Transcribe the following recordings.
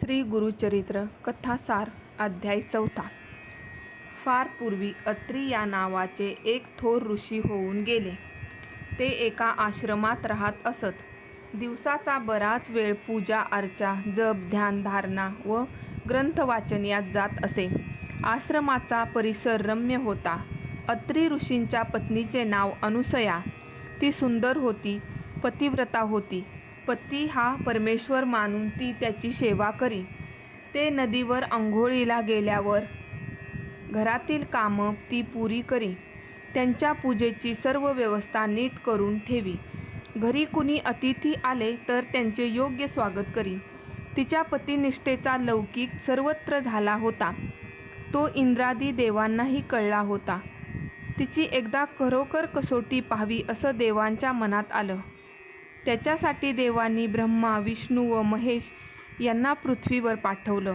श्री गुरुचरित्र कथासार अध्याय चौथा. फार पूर्वी अत्री या नावाचे एक थोर ऋषी होऊन गेले. ते एका आश्रमात राहत असत. दिवसाचा बराच वेळ पूजा अर्चा जप ध्यान धारणा व ग्रंथवाचन यात जात असे. आश्रमाचा परिसर रम्य होता. अत्री ऋषींच्या पत्नीचे नाव अनुसया. ती सुंदर होती पतिव्रता होती. पती हा परमेश्वर मानून ती त्याची सेवा करी. ते नदीवर आंघोळीला गेल्यावर घरातील कामं ती पुरी करी. त्यांच्या पूजेची सर्व व्यवस्था नीट करून ठेवी. घरी कुणी अतिथी आले तर त्यांचे योग्य स्वागत करी. तिच्या पतिनिष्ठेचा लौकिक सर्वत्र झाला होता. तो इंद्रादी देवांनाही कळला होता. तिची एकदा खरोखर कसोटी पाहावी असं देवांच्या मनात आलं. त्याच्यासाठी देवांनी ब्रह्मा विष्णू व महेश यांना पृथ्वीवर पाठवलं.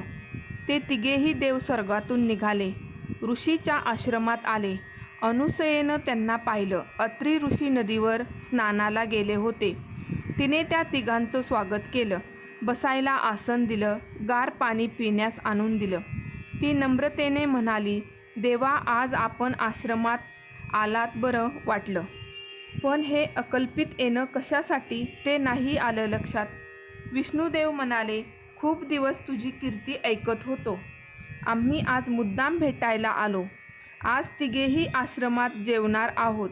ते तिघेही देव स्वर्गातून निघाले. ऋषीच्या आश्रमात आले. अनुसयेनं त्यांना पाहिलं. अत्री ऋषी नदीवर स्नानाला गेले होते. तिने त्या तिघांचं स्वागत केलं. बसायला आसन दिलं. गार पाणी पिण्यास आणून दिलं. ती नम्रतेने म्हणाली देवा आज आपण आश्रमात आलात बरं वाटलं. पण हे अकल्पित येणं कशासाठी ते नाही आलं लक्षात. विष्णुदेव म्हणाले खूप दिवस तुझी कीर्ती ऐकत होतो. आम्ही आज मुद्दाम भेटायला आलो. आज तिघेही आश्रमात जेवणार आहोत.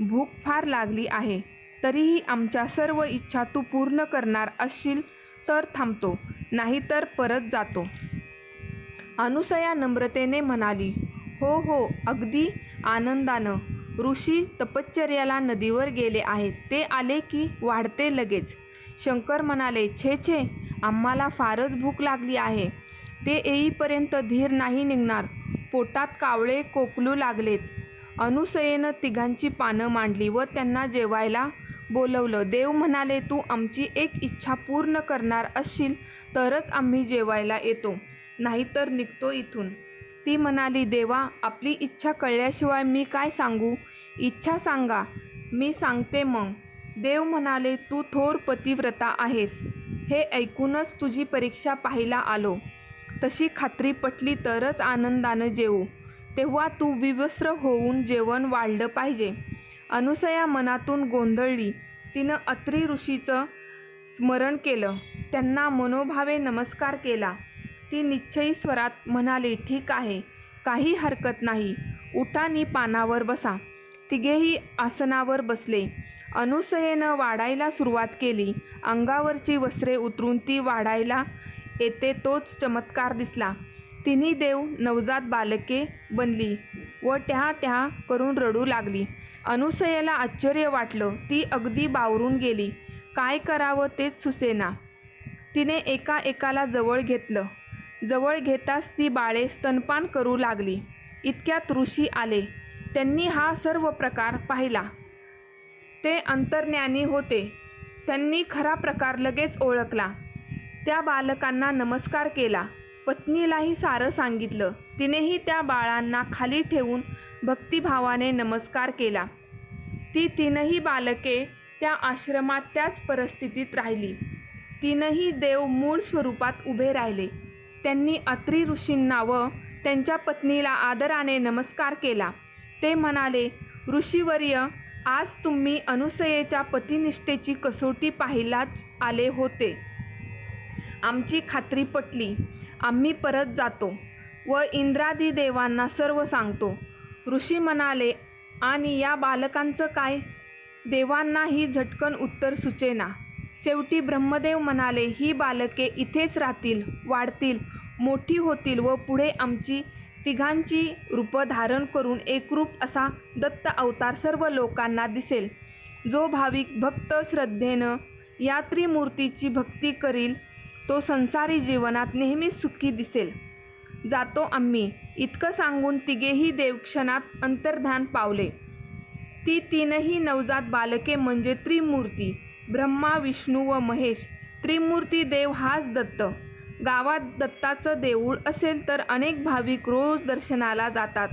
भूक फार लागली आहे. तरीही आमच्या सर्व इच्छा तू पूर्ण करणार असशील तर थांबतो नाहीतर परत जातो. अनुसया नम्रतेने म्हणाली हो हो अगदी आनंदानं ऋषी तपश्चर्याला नदीवर गेले आहेत. ते आले की वाढते लगेच. शंकर म्हणाले छे छे आम्हाला फारच भूक लागली आहे. ते येईपर्यंत धीर नाही निघणार. पोटात कावळे कोकलू लागलेत अनुसयेनं तिघांची पानं मांडली व त्यांना जेवायला बोलवलं. देव म्हणाले तू आमची एक इच्छा पूर्ण करणार असशील तरच आम्ही जेवायला येतो. नाहीतर निघतो इथून. ती म्हणाली देवा आपली इच्छा कळल्याशिवाय मी काय सांगू? इच्छा सांगा मी सांगते मग. देव म्हणाले तू थोर पतिव्रता आहेस. हे ऐकूनच तुझी परीक्षा पाहायला आलो. तशी खात्री पटली तरच आनंदानं जेवू तेव्हा तू विवस्त्र होऊन जेवण वाढलं पाहिजे. अनुसया मनातून गोंधळली. तिनं अत्री ऋषीचं स्मरण केलं. त्यांना मनोभावे नमस्कार केला. ती निश्चयी स्वरात म्हणाली ठीक आहे. काही हरकत नाही. उठानी पानावर बसा. तिघेही आसनावर बसले. अनुसयेनं वाढायला सुरुवात केली. अंगावरची वस्त्रे उतरून ती वाढायला येते तोच चमत्कार दिसला. तिन्ही देव नवजात बालके बनली व त्या ट्या करून रडू लागली. अनुसयेला आश्चर्य वाटलं. ती अगदी बावरून गेली. काय करावं तेच सुसेना. तिने एका एकाला जवळ घेतलं. जवळ घेताच ती बाळे स्तनपान करू लागली. इतक्यात ऋषी आले. त्यांनी हा सर्व प्रकार पाहिला. ते अंतर्ज्ञानी होते. त्यांनी खरा प्रकार लगेच ओळखला. त्या बालकांना नमस्कार केला. पत्नीलाही सारं सांगितलं. तिनेही त्या बाळांना खाली ठेवून भक्तिभावाने नमस्कार केला. ती तीनही बालके त्या आश्रमात त्याच परिस्थितीत राहिली. तीनही देव मूळ स्वरूपात उभे राहिले. त्यांनी अत्री ऋषींना व त्यांच्या पत्नीला आदराने नमस्कार केला. ते म्हणाले ऋषीवर्य आज तुम्ही अनुसयेच्या पतिनिष्ठेची कसोटी पाहिलाच आले होते. आमची खात्री पटली. आम्ही परत जातो व इंद्रादी देवांना सर्व सांगतो. ऋषी म्हणाले आणि या बालकांचं काय? देवांनाही झटकन उत्तर सुचेना. शेवटी ब्रह्मदेव म्हणाले ही बालके इथेच राहतील वाढतील मोठी होतील व पुढे आमची तिघांची रूपं धारण करून एकरूप असा दत्त अवतार सर्व लोकांना दिसेल. जो भाविक भक्त श्रद्धेनं या त्रिमूर्तीची भक्ती करील तो संसारी जीवनात नेहमीच सुखी दिसेल. जातो आम्ही. इतकं सांगून तिघेही देवक्षणात अंतर्ध्यान पावले. ती तीनही नवजात बालके म्हणजे त्रिमूर्ती. ब्रह्मा विष्णू व महेश त्रिमूर्ती देव हाच दत्त. गावात दत्ताचं देऊळ असेल तर अनेक भाविक रोज दर्शनाला जातात.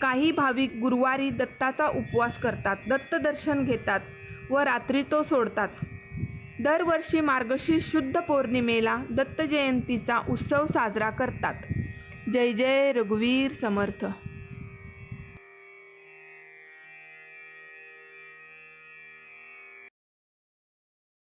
काही भाविक गुरुवारी दत्ताचा उपवास करतात दत्त दर्शन घेतात व रात्री तो सोडतात. दरवर्षी मार्गशीर्ष शुद्ध पौर्णिमेला दत्त जयंतीचा उत्सव साजरा करतात. जय जय रघुवीर समर्थ!